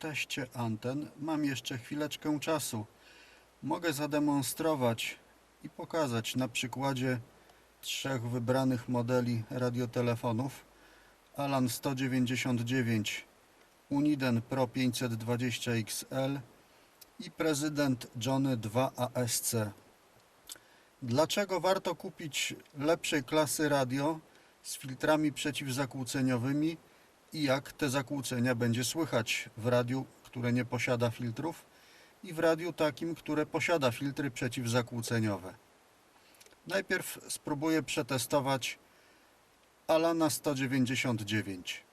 Teście anten mam jeszcze chwileczkę czasu. Mogę zademonstrować i pokazać na przykładzie trzech wybranych modeli radiotelefonów Alan 199, Uniden Pro 520 XL i Prezydent Johnny 2 ASC. Dlaczego warto kupić lepszej klasy radio z filtrami przeciwzakłóceniowymi i jak te zakłócenia będzie słychać w radiu, które nie posiada filtrów i w radiu takim, które posiada filtry przeciwzakłóceniowe. Najpierw spróbuję przetestować Alana 199.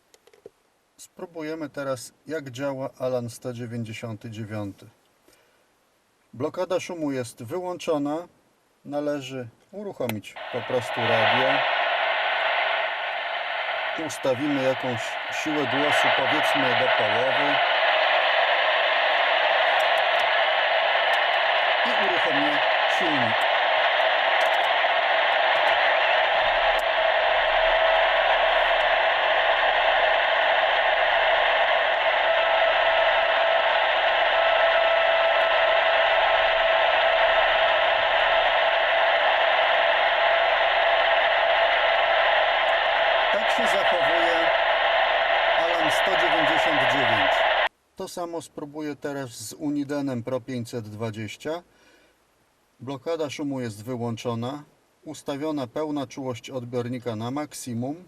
Spróbujemy teraz jak działa Alan 199. Blokada szumu jest wyłączona. Należy uruchomić po prostu radio. Ustawimy jakąś siłę głosu, powiedzmy do połowy. I uruchomię silnik. Się zachowuje Alan 199. To samo spróbuję teraz z Unidenem Pro 520. Blokada szumu jest wyłączona. Ustawiona pełna czułość odbiornika na maksimum.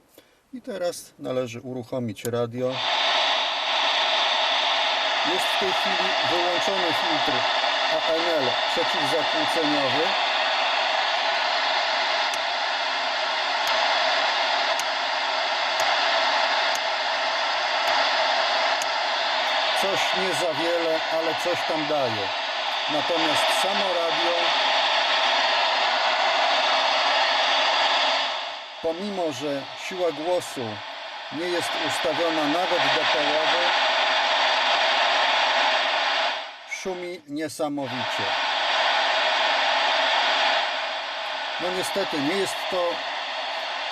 I teraz należy uruchomić radio. Jest w tej chwili wyłączony filtr ANL przeciwzakłóceniowy. Coś nie za wiele, ale coś tam daje. Natomiast samo radio, pomimo że siła głosu nie jest ustawiona nawet do połowy, szumi niesamowicie. No niestety nie jest to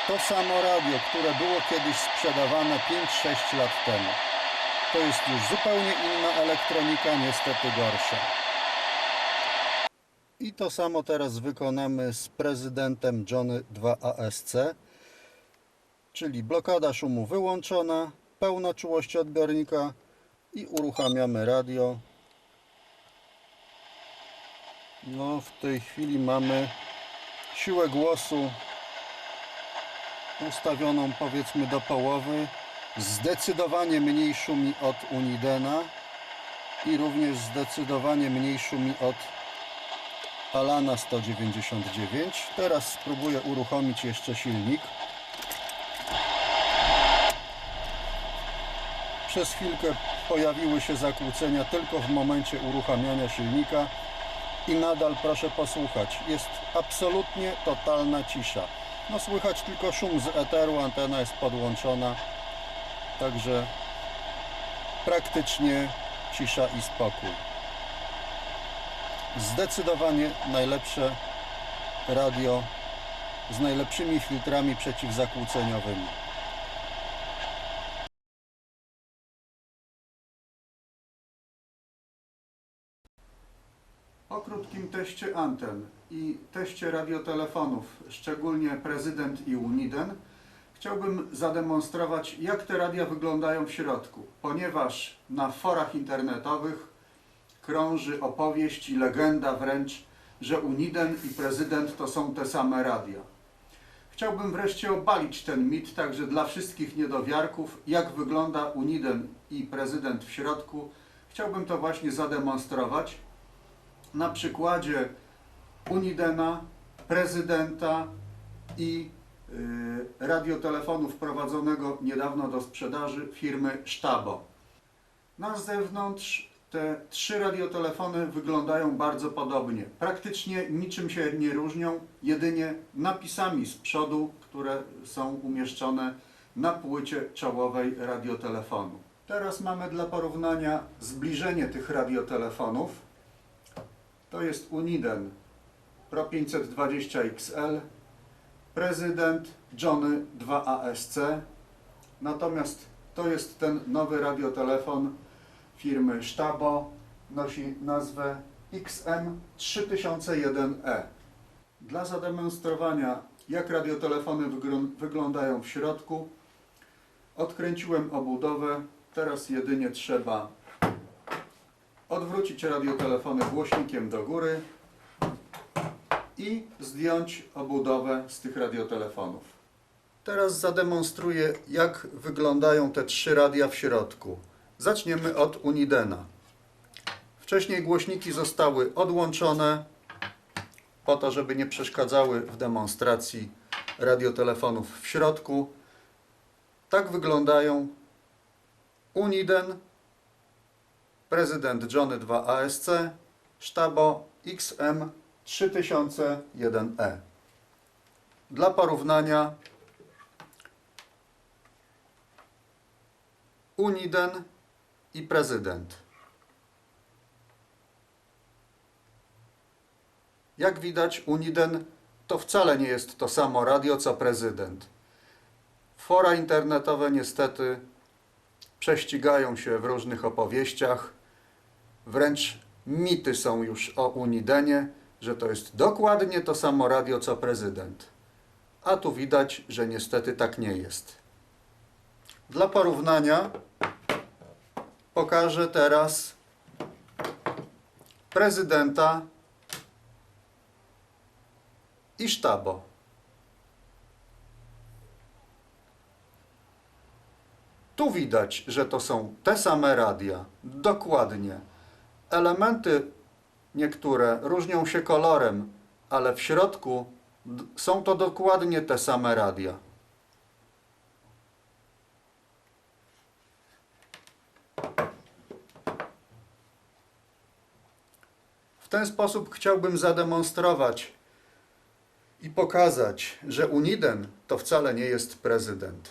to samo radio, które było kiedyś sprzedawane 5-6 lat temu. To jest już zupełnie inna elektronika, niestety gorsza. I to samo teraz wykonamy z prezydentem Johnny 2 ASC, czyli blokada szumu wyłączona, pełna czułość odbiornika i uruchamiamy radio. No w tej chwili mamy siłę głosu ustawioną powiedzmy do połowy. Zdecydowanie mniej szumi od Unidena i również zdecydowanie mniej szumi od Alana 199. Teraz spróbuję uruchomić jeszcze silnik. Przez chwilkę pojawiły się zakłócenia tylko w momencie uruchamiania silnika i nadal proszę posłuchać. Jest absolutnie totalna cisza. No słychać tylko szum z eteru, antena jest podłączona. Także praktycznie cisza i spokój. Zdecydowanie najlepsze radio z najlepszymi filtrami przeciwzakłóceniowymi. O krótkim teście anten i teście radiotelefonów, szczególnie Prezydent i Uniden, chciałbym zademonstrować, jak te radia wyglądają w środku, ponieważ na forach internetowych krąży opowieść i legenda wręcz, że Uniden i Prezydent to są te same radia. Chciałbym wreszcie obalić ten mit także dla wszystkich niedowiarków, jak wygląda Uniden i Prezydent w środku. Chciałbym to właśnie zademonstrować na przykładzie Unidena, prezydenta i radiotelefonu wprowadzonego niedawno do sprzedaży firmy Sztabo. Na zewnątrz te trzy radiotelefony wyglądają bardzo podobnie. Praktycznie niczym się nie różnią, jedynie napisami z przodu, które są umieszczone na płycie czołowej radiotelefonu. Teraz mamy dla porównania zbliżenie tych radiotelefonów. To jest Uniden Pro 520 XL, prezydent Johnny 2 ASC. Natomiast to jest ten nowy radiotelefon firmy Sztabo nosi nazwę XM3001E. Dla zademonstrowania, jak radiotelefony wyglą- wyglądają w środku, odkręciłem obudowę. Teraz jedynie trzeba odwrócić radiotelefony głośnikiem do góry i zdjąć obudowę z tych radiotelefonów. Teraz zademonstruję, jak wyglądają te trzy radia w środku. Zaczniemy od Unidena. Wcześniej głośniki zostały odłączone po to, żeby nie przeszkadzały w demonstracji radiotelefonów w środku. Tak wyglądają Uniden, prezydent Johnny 2 ASC, sztabo XM 3001E. Dla porównania Uniden i prezydent. Jak widać, Uniden to wcale nie jest to samo radio co prezydent. Fora internetowe niestety prześcigają się w różnych opowieściach. Wręcz mity są już o Unidenie, że to jest dokładnie to samo radio co prezydent. A tu widać, że niestety tak nie jest. Dla porównania pokażę teraz prezydenta i sztabo. Tu widać, że to są te same radia. Dokładnie. Elementy niektóre różnią się kolorem, ale w środku są to dokładnie te same radia. W ten sposób chciałbym zademonstrować i pokazać, że Uniden to wcale nie jest prezydent.